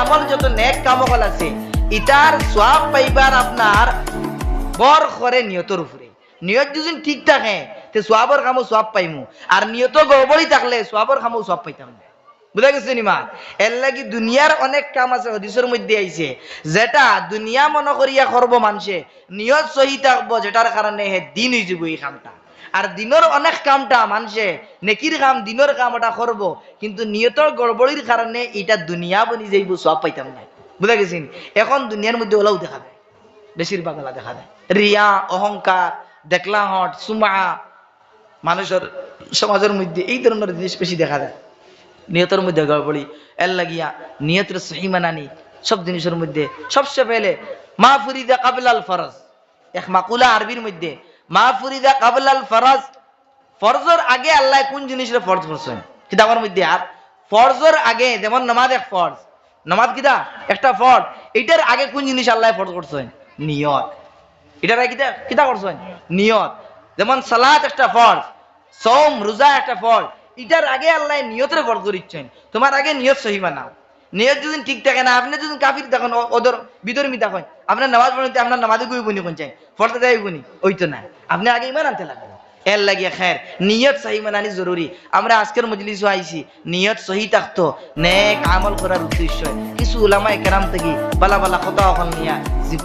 আমল যত নেক কামকল আছে ইটার সব পাইবার আপনার বর করে নিয়তর উপরে। নিয়ত যদি ঠিক থাকে, তে কামও সব পাইমু। আর নিয়ত গড়বড়ি থাকলে সোয়াবর কামও সব পাইতাম। বুঝা গেছে নিমা এর লাগি দুনিয়ার অনেক কাম আছে, হদিসের মধ্যে আইছে, যেটা দুনিয়া মনে করিয়া করব মানুষে, নিয়ত সহি থাকব, যেটার কারণে হে দিন হয়ে যাব এই কামটা। আর দিনের অনেক কামটা মানুষে নেকির কাম দিনের কাম ওটা করব কিন্তু নিয়তর গড়বড়ির কারণে এটা দুনিয়া বনি যাইব সব পাইতাম না বুঝা গেছেন এখন দুনিয়ার মধ্যে ওলাও দেখা যায়। বেশিরভাগ ওলা দেখা যায়। রিয়া অহংকার দেখলা হট সুমা মানুষের সমাজের মধ্যে এই ধরনের জিনিস বেশি দেখা যায়। নিয়তের মধ্যে গড়বড়ি এর লাগিয়া নিয়তের সহি মানানি সব জিনিসের মধ্যে। সবচেয়ে পেলে, মা ফুরিদা কাবিলাল ফরজ এক মাকুলা আরবির মধ্যে ফরজ। ফরজর আগে আল্লাহ কোন ফরজ করছেন? মধ্যে আর? ফরজর আগে যেমন এক ফরজ। একটা ফরজ। এটার আগে কোন জিনিস আল্লাহ ফরজ করছেন? নিয়ত। এটার আগে কিতা করছেন? নিয়ত। যেমন সালাত একটা ফরজ সোম রোজা একটা ফরজ। এটার আগে আল্লাহ নিয়তের ফরজ করিচ্ছেন তোমার আগে নিয়ত সহি বানাও। নিয়ত যদি ঠিক থাকে না, আপনি যদি কাফির দেখেন ওদের বিধর্মী দেখেন, আপনার নামাজ পড়তে, আপনার নামাজে গুই বনি কোন চাই? ফলতে যাই গুনি ওই তো না। আপনি আগে ইমান আনতে লাগবে এর লাগিয়ে খের নিয়ত সহি মানানি জরুরি। আমরা আজকের মজলিস আইছি, নিয়ত সহি থাকতো, নেক আমল করার উদ্দেশ্য। কিছু ওলামা কেরাম থেকে বালা বালা কথা নিয়া